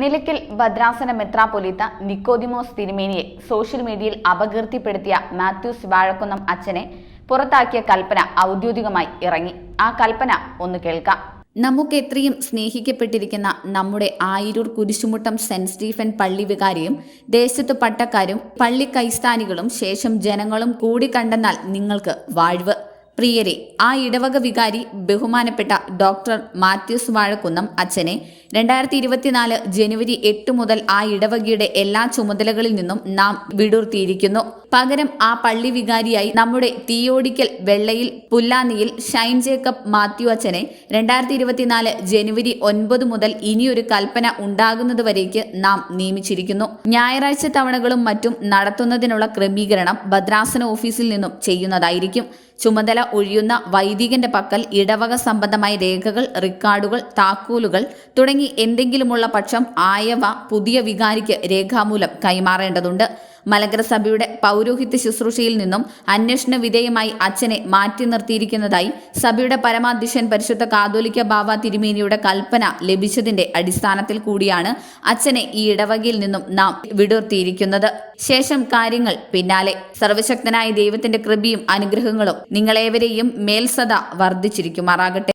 നിലയ്ക്കൽ ഭദ്രാസന മെത്രാപൊലീത്ത നിക്കോദിമോസ് തിരുമേനിയെ സോഷ്യൽ മീഡിയയിൽ അപകീർത്തിപ്പെടുത്തിയ മാത്യൂസ് വാഴക്കുന്നം അച്ഛനെ പുറത്താക്കിയ കൽപ്പന ഔദ്യോഗികമായി ഇറങ്ങി. ആ കൽപ്പന ഒന്ന് കേൾക്കാം. നമുക്ക് എത്രയും സ്നേഹിക്കപ്പെട്ടിരിക്കുന്ന നമ്മുടെ ആയിരൂർ കുരിശുമുട്ടം സെന്റ് സ്റ്റീഫൻ പള്ളി വികാരിയും ദേശത്തു പട്ടക്കാരും പള്ളി കൈസ്ഥാനികളും ശേഷം ജനങ്ങളും കൂടി കണ്ടെന്നാൽ നിങ്ങൾക്ക് വാഴ്വ്. പ്രിയരെ ആ ഇടവക വികാരി ബഹുമാനപ്പെട്ട ഡോക്ടർ മാത്യൂസ് വാഴക്കുന്നം അച്ഛനെ രണ്ടായിരത്തി ഇരുപത്തിനാല് ജനുവരി എട്ട് മുതൽ ആ ഇടവകയുടെ എല്ലാ ചുമതലകളിൽ നിന്നും നാം വിടുർത്തിയിരിക്കുന്നു. പകരം ആ പള്ളി വികാരിയായി നമ്മുടെ തീയോടിക്കൽ വെള്ളയിൽ പുല്ലാനിയിൽ ഷൈൻ ജേക്കബ് മാത്യു അച്ഛനെ രണ്ടായിരത്തി ഇരുപത്തിനാല് ജനുവരി ഒൻപത് മുതൽ ഇനിയൊരു കൽപ്പന ഉണ്ടാകുന്നതുവരേക്ക് നാം നിയമിച്ചിരിക്കുന്നു. ഞായറാഴ്ച തവണകളും മറ്റും നടത്തുന്നതിനുള്ള ക്രമീകരണം ഭദ്രാസന ഓഫീസിൽ നിന്നും ചെയ്യുന്നതായിരിക്കും. ചുമതല ഒഴിയുന്ന വൈദികന്റെ പക്കൽ ഇടവക സംബന്ധമായ രേഖകൾ റിക്കാർഡുകൾ താക്കോലുകൾ തുടങ്ങി എന്തെങ്കിലുമുള്ള പക്ഷം ആയവ പുതിയ വികാരിക്ക് രേഖാമൂലം കൈമാറേണ്ടതുണ്ട്. മലങ്കര സഭയുടെ പൗരോഹിത്യ ശുശ്രൂഷയിൽ നിന്നും അന്വേഷണ വിധേയമായി അച്ഛനെ മാറ്റി നിർത്തിയിരിക്കുന്നതായി സഭയുടെ പരമാധ്യക്ഷൻ പരിശുദ്ധ കാതോലിക്ക ബാബ തിരുമേനിയുടെ കൽപ്പന ലഭിച്ചതിന്റെ അടിസ്ഥാനത്തിൽ കൂടിയാണ് അച്ഛനെ ഈ ഇടവകയിൽ നിന്നും നാം വിടുർത്തിയിരിക്കുന്നത്. ശേഷം കാര്യങ്ങൾ പിന്നാലെ. സർവശക്തനായ ദൈവത്തിന്റെ കൃപയും അനുഗ്രഹങ്ങളും നിങ്ങളേവരെയും മേൽസദ വർദ്ധിച്ചിരിക്കുമാറാകട്ടെ.